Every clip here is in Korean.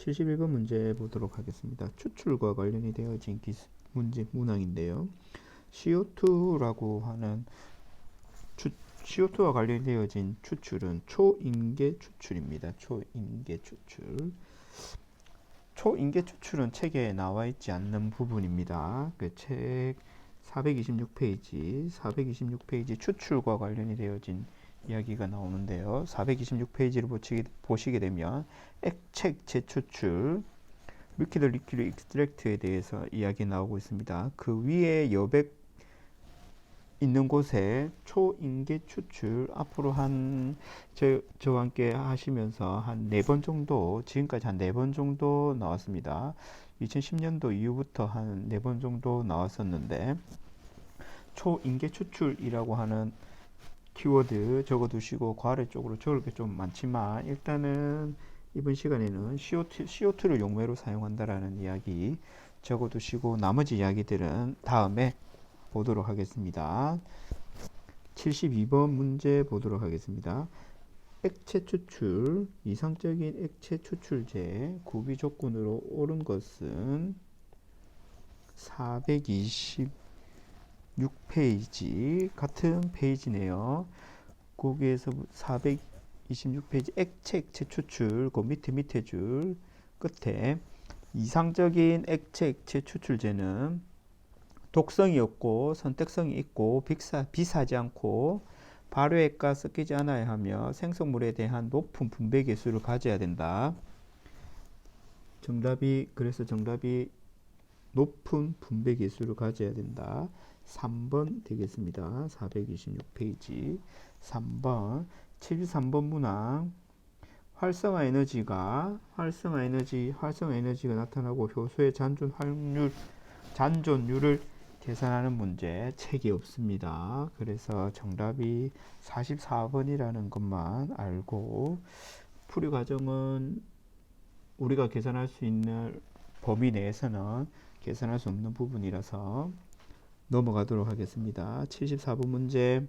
71번 문제 보도록 하겠습니다. 추출과 관련이 되어진 기스, 문제 문항인데요. CO2라고 하는 추, CO2와 관련이 되어진 추출은 초인계 추출입니다. 초인계 추출. 초인계 추출은 책에 나와 있지 않는 부분입니다. 그 책 426페이지, 426페이지 추출과 관련이 되어진 이야기가 나오는데요. 426페이지를 보시게, 되면 액책 재추출, 리퀴드 리퀴드 익스트랙트에 대해서 이야기 나오고 있습니다. 그 위에 여백 있는 곳에 초인계 추출 앞으로 한 저, 저와 함께 하시면서 한 네 번 정도 지금까지 한 네 번 정도 나왔습니다. 2010년도 이후부터 한 네 번 정도 나왔었는데 초인계 추출이라고 하는 키워드 적어두시고 괄호 쪽으로 적을 게 좀 많지만 일단은 이번 시간에는 CO2, CO2를 용매로 사용한다라는 이야기 적어두시고 나머지 이야기들은 다음에 보도록 하겠습니다. 72번 문제 보도록 하겠습니다. 액체 추출, 이상적인 액체 추출제 구비 조건으로 옳은 것은 426페이지 같은 페이지네요. 거기에서 426페이지 액체 액체 추출 그 밑에 밑에 줄 끝에 이상적인 액체 액체 추출제는 독성이 없고 선택성이 있고 비싸, 비싸지 않고 발효액과 섞이지 않아야 하며 생성물에 대한 높은 분배 계수를 가져야 된다. 정답이 그래서 정답이 높은 분배 계수를 가져야 된다. 3번 되겠습니다. 426페이지 3번 73번 문항 활성화 에너지가 활성화 에너지 활성화 에너지가 나타나고 효소의 잔존 확률 잔존율을 계산하는 문제 책이 없습니다. 그래서 정답이 44번이라는 것만 알고 풀이 과정은 우리가 계산할 수 있는 범위 내에서는 계산할 수 없는 부분이라서 넘어가도록 하겠습니다. 74번 문제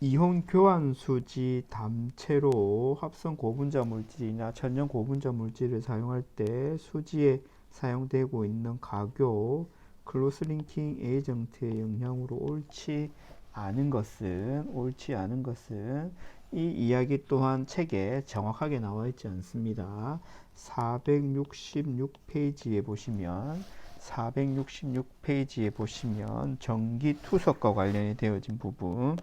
이온 교환 수지 담체로 합성 고분자 물질이나 천연 고분자 물질을 사용할 때 수지에 사용되고 있는 가교 클로스링킹 에이전트의 영향으로 옳지 않은 것은 옳지 않은 것은 이 이야기 또한 책에 정확하게 나와 있지 않습니다. 466페이지에 보시면 466페이지에 보시면 전기 투석과 관련이 되어진 부분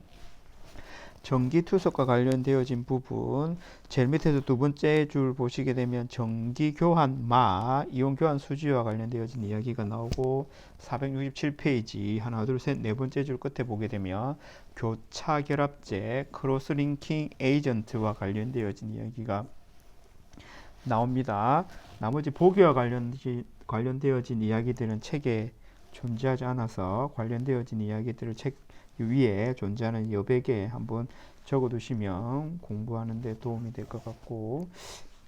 전기 투석과 관련되어진 부분 제일 밑에서 두 번째 줄 보시게 되면 전기 교환 마 이온 교환 수지와 관련되어진 이야기가 나오고 467페이지 하나 둘 셋 네 번째 줄 끝에 보게 되면 교차 결합제 크로스 링킹 에이전트와 관련되어진 이야기가 나옵니다. 나머지 보기와 관련 관련되어진 이야기들은 책에 존재하지 않아서 관련되어진 이야기들을 책 위에 존재하는 여백에 한번 적어 두시면 공부하는 데 도움이 될 것 같고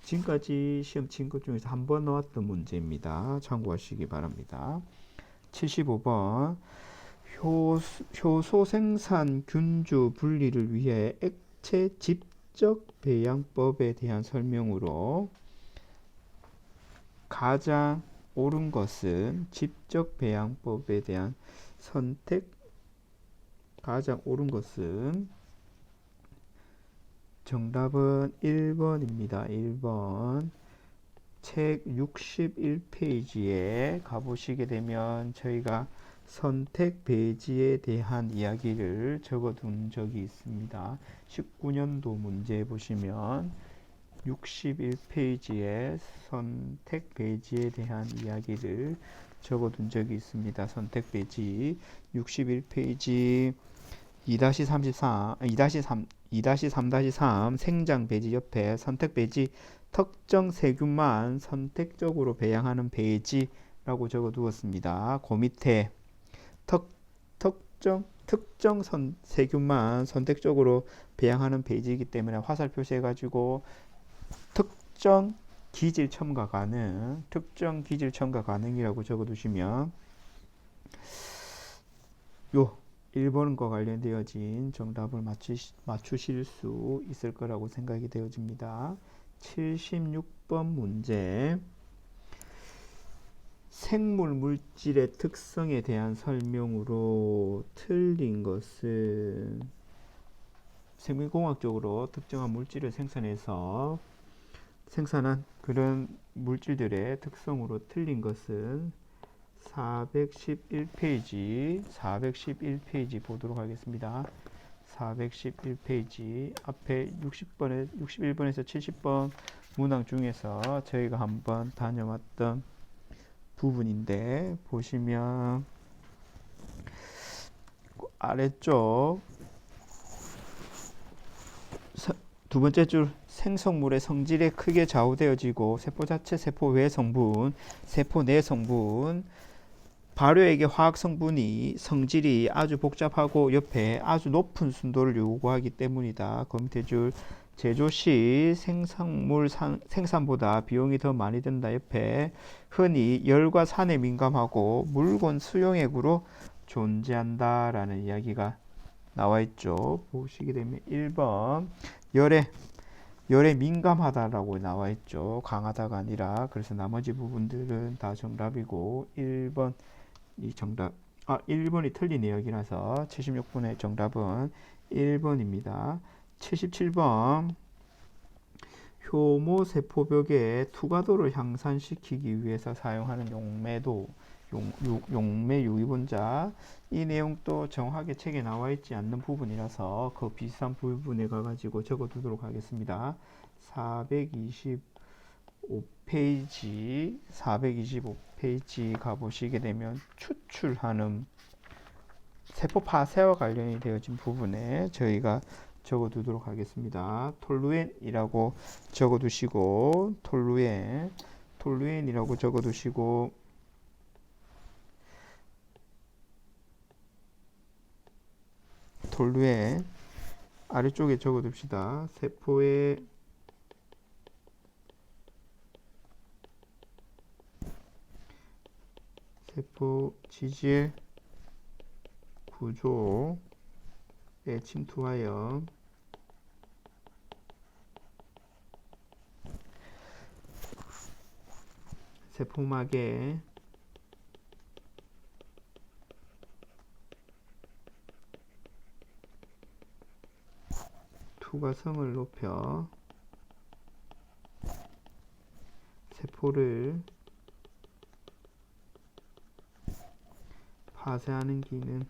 지금까지 시험 친 것 중에서 한 번 나왔던 문제입니다. 참고하시기 바랍니다. 75번 효소, 효소 생산 균주 분리를 위해 액체 집적 배양법에 대한 설명으로 가장 옳은 것은 집적 배양법에 대한 선택 가장 옳은 것은 정답은 1번입니다. 1번. 책 61페이지에 가보시게 되면 저희가 선택 배지에 대한 이야기를 적어둔 적이 있습니다. 19년도 문제 보시면 61페이지에 선택 배지에 대한 이야기를 적어둔 적이 있습니다. 선택 배지 61페이지 2-33, 2-3, 2-3-3 생장 배지 옆에 선택 배지 특정 세균만 선택적으로 배양하는 배지라고 적어 두었습니다. 그 밑에 특, 특정 특정 선, 세균만 선택적으로 배양하는 배지이기 때문에 화살 표시해 가지고 특정 기질 첨가 가능, 특정 기질 첨가 가능이라고 적어 두시면 요 1번과 관련되어진 정답을 맞추시, 맞추실 수 있을 거라고 생각이 되어집니다. 76번 문제. 생물 물질의 특성에 대한 설명으로 틀린 것은 생물공학적으로 특정한 물질을 생산해서 생산한 그런 물질들의 특성으로 틀린 것은 411페이지 411페이지 보도록 하겠습니다. 411페이지 앞에 60번에 61번에서 70번 문항 중에서 저희가 한번 다녀왔던 부분인데 보시면 아래쪽 서- 두 번째 줄 생성물의 성질에 크게 좌우되어지고 세포 자체, 세포 외 성분, 세포 내 성분, 발효액의 화학 성분이 성질이 아주 복잡하고 옆에 아주 높은 순도를 요구하기 때문이다. 그 밑에 줄 제조 시 생산물 산- 생산보다 비용이 더 많이 든다. 옆에 흔히 열과 산에 민감하고 물건 수용액으로 존재한다라는 이야기가 나와 있죠. 보시게 되면 1번 열에 열에 민감하다라고 나와 있죠. 강하다가 아니라 그래서 나머지 부분들은 다 정답이고 1번 이 정답 아 1번이 틀린 이야기라서 76번의 정답은 1번입니다. 77번 효모 세포벽의 투과도를 향상시키기 위해서 사용하는 용매도 용, 용, 용 매 유기분자 이 내용도 정확하게 책에 나와 있지 않는 부분이라서 그 비슷한 부분에 가가지고 적어두도록 하겠습니다. 425페이지 425페이지 가보시게 되면 추출하는 세포 파쇄와 관련이 되어진 부분에 저희가 적어두도록 하겠습니다. 톨루엔이라고 적어두시고 톨루엔 톨루엔이라고 적어두시고 톨루엔 아래쪽에 적어둡시다. 세포의 세포 지질 구조에 침투하여 세포막에 투과성을 높여 세포를 파쇄하는 기능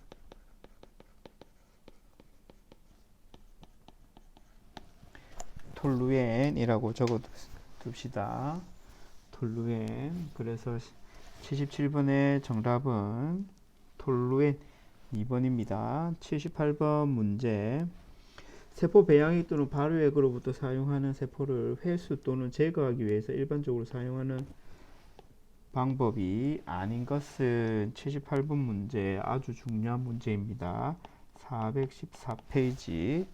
톨루엔이라고 적어둡시다. 톨루엔 그래서 77번의 정답은 톨루엔 2번입니다. 78번 문제 세포 배양액 또는 발효액으로부터 사용하는 세포를 회수 또는 제거하기 위해서 일반적으로 사용하는 방법이 아닌 것은 78번 문제 아주 중요한 문제입니다. 414페이지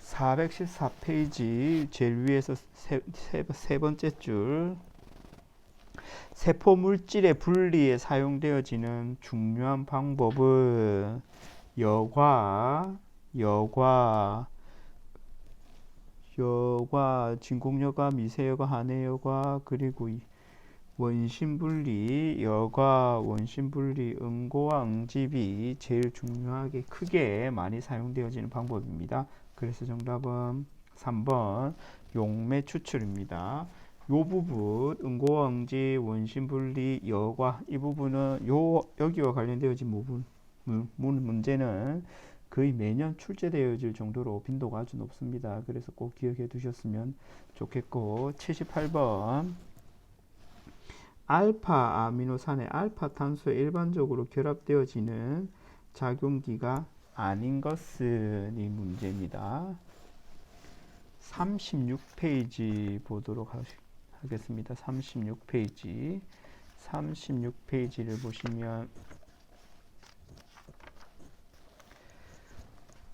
414페이지 제일 위에서 세, 세, 세 번째 줄 세포 물질의 분리에 사용되어지는 중요한 방법은 여과 여과 여과 진공여과 미세여과 한해여과 그리고 이 원심분리 여과 원심분리 응고와 응집이 제일 중요하게 크게 많이 사용되어지는 방법입니다. 그래서 정답은 3번 용매 추출입니다. 요 부분 응고와 응집 원심분리 여과 이 부분은 요 여기와 관련되어진 부분 문제는 거의 매년 출제되어질 정도로 빈도가 아주 높습니다. 그래서 꼭 기억해 두셨으면 좋겠고 78번 알파 아미노산의 알파 탄소에 일반적으로 결합되어지는 작용기가 아닌 것은 이 문제입니다. 36페이지 보도록 하, 하겠습니다. 36페이지 36페이지를 보시면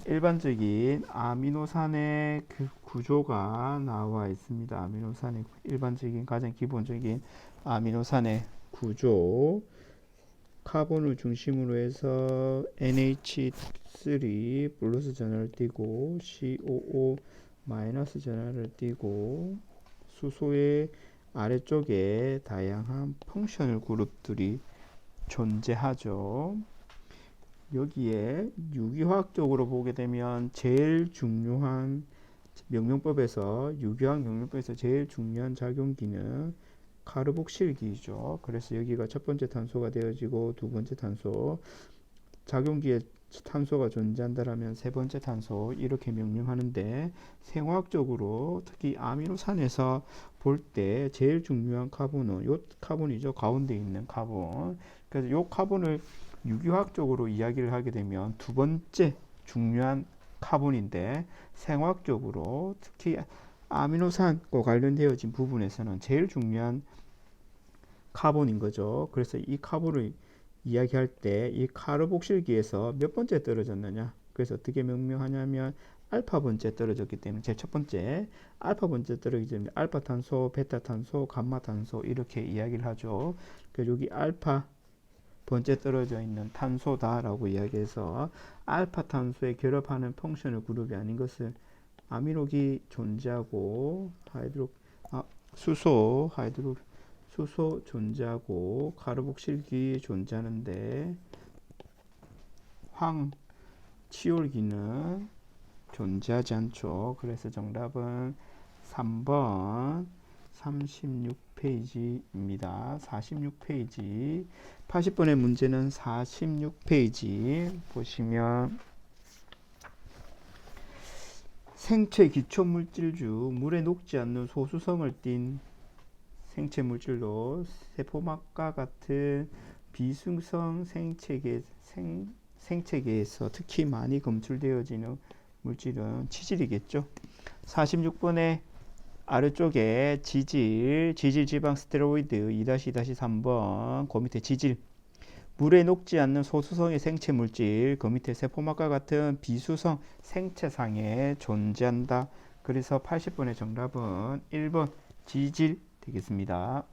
일반적인 아미노산의 그 구조가 나와 있습니다. 아미노산의 일반적인 가장 기본적인 아미노산의 구조 카본을 중심으로 해서 NH3 플러스 전을 띄고 COO 마이너스 전화를 띄고 수소의 아래쪽에 다양한 펑션을 그룹들이 존재하죠. 여기에 유기화학적으로 보게 되면 제일 중요한 명령법에서 유기화학 명령법에서 제일 중요한 작용기는 카르복실기죠. 그래서 여기가 첫 번째 탄소가 되어지고 두 번째 탄소 작용기에 탄소가 존재한다라면 세 번째 탄소 이렇게 명명하는데 생화학적으로 특히 아미노산에서 볼 때 제일 중요한 카본은 요 카본이죠. 가운데 있는 카본. 그래서 요 카본을 유기화학적으로 이야기를 하게 되면 두 번째 중요한 카본인데 생화학적으로 특히 아미노산과 관련되어진 부분에서는 제일 중요한 카본인 거죠. 그래서 이 카본을 이야기할 때 이 카르복실기에서 몇 번째 떨어졌느냐? 그래서 어떻게 명명하냐면 알파 번째 떨어졌기 때문에 제일 첫 번째 알파 번째 떨어지기 때문에 알파 탄소, 베타 탄소, 감마 탄소 이렇게 이야기를 하죠. 그래서 여기 알파 번째 떨어져 있는 탄소다라고 이야기해서 알파 탄소에 결합하는 펑션을 그룹이 아닌 것을 아미노기 존재하고 하이드로 아, 수소 하이드로 수소 존재하고 카르복실기 존재하는데 황 치올기는 존재하지 않죠. 그래서 정답은 3번 36페이지입니다. 46페이지 80번의 문제는 46페이지 보시면 생체 기초 물질주 물에 녹지 않는 소수성을 띤 생체 물질로 세포막과 같은 비수성 생체계 생, 생체계에서 특히 많이 검출되어지는 물질은 치질이겠죠. 46번에 아래쪽에 지질, 지질 지방 스테로이드 2-2-3번 그 밑에 지질 물에 녹지 않는 소수성의 생체 물질 그 밑에 세포막과 같은 비수성 생체상에 존재한다. 그래서 80번의 정답은 1번 지질 되겠습니다.